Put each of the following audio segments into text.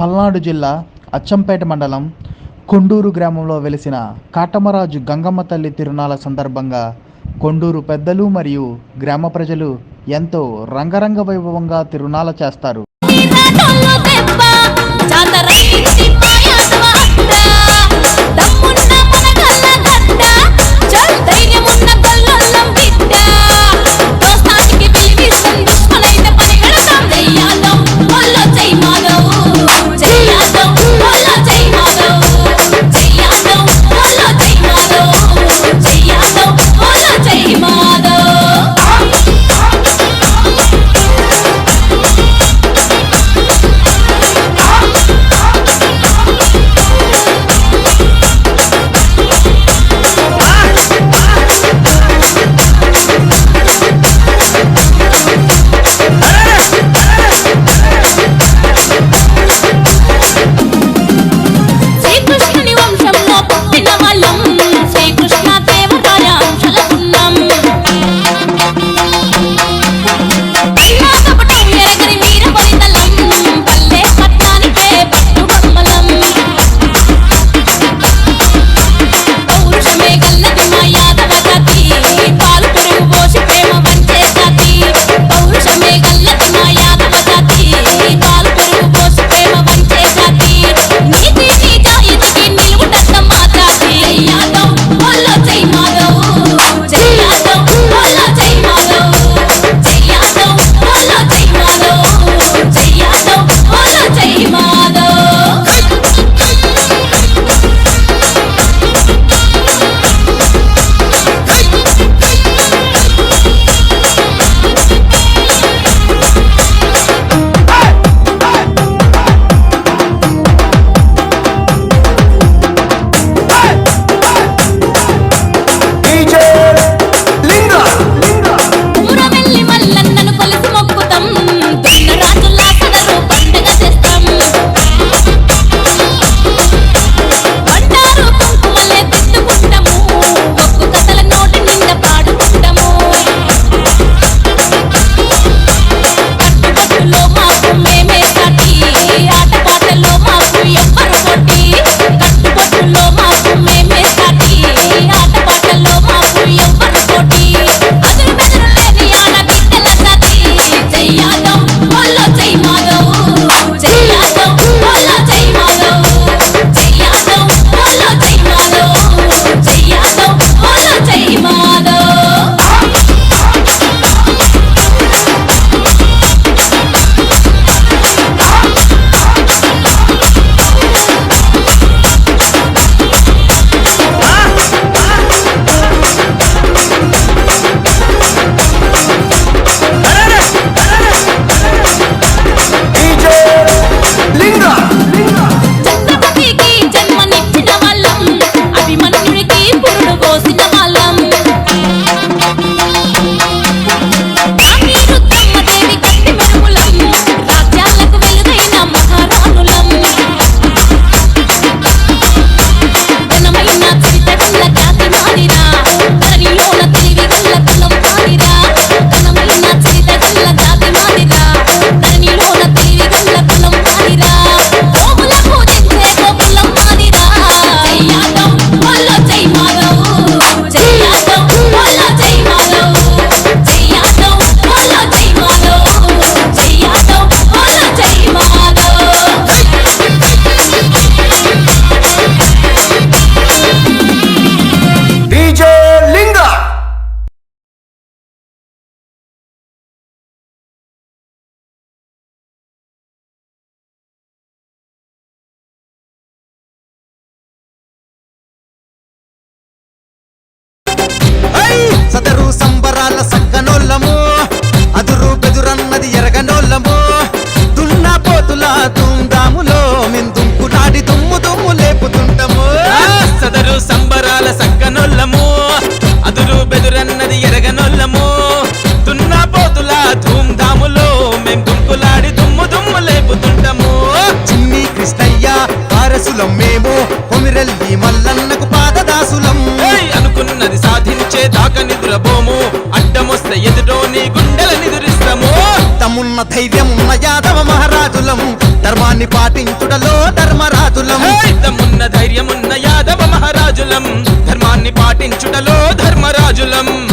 పల్నాడు జిల్లా అచ్చంపేట మండలం కొండూరు గ్రామంలో వెలిసిన కాటమరాజు గంగమ్మ తల్లి తిరునాల సందర్భంగా కొండూరు పెద్దలు మరియు గ్రామ ప్రజలు ఎంతో రంగరంగ వైభవంగా తిరునాల చేస్తారు. బలమున్న ధైర్యమున్న యాదవ మహారాజులం. ధర్మాన్ని పాటించుటలో ధర్మరాజులం. యుద్ధమున్న ధైర్యమున్న యాదవ మహారాజులం. ధర్మాన్ని పాటించుటలో ధర్మరాజులం.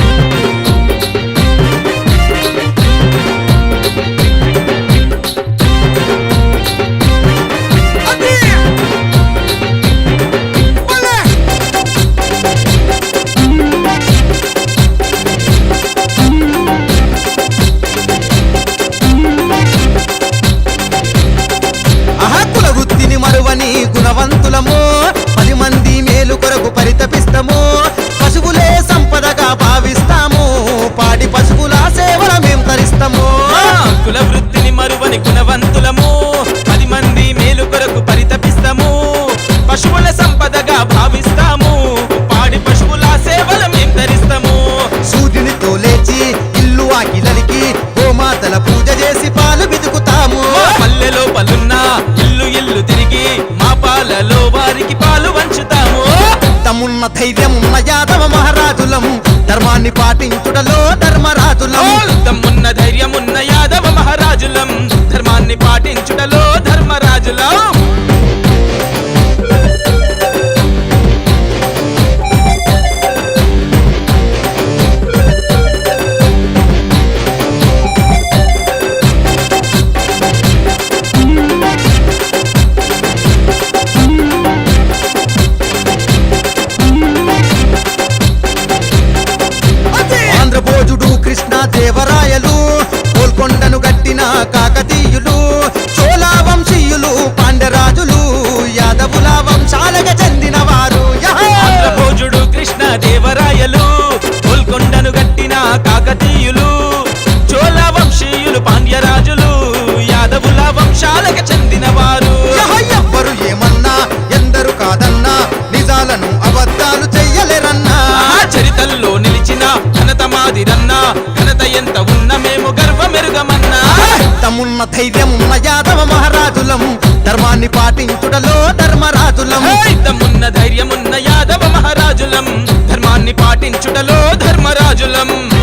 గోమాతల పూజ చేసి పాలు బితుకుతాము పల్లెలో పలున్నా ఇల్లు ఇల్లు తిరిగి మా పాలలో వారికి పాలు వంచుతాము. తమున్న ధైర్యమున్న యాదవ మహారాజులం ధర్మాన్ని పాటించుటలో ధర్మరాజులం. ఎంత ఉన్న మేము గర్వమెరుగమన్నా. తమున్న ధైర్యమున్న యాదవ మహారాజులం ధర్మాన్ని పాటించుటలో ధర్మరాజులం. దమ్మున్న ధైర్యమున్న యాదవ మహారాజులం ధర్మాన్ని పాటించుటలో ధర్మరాజులం.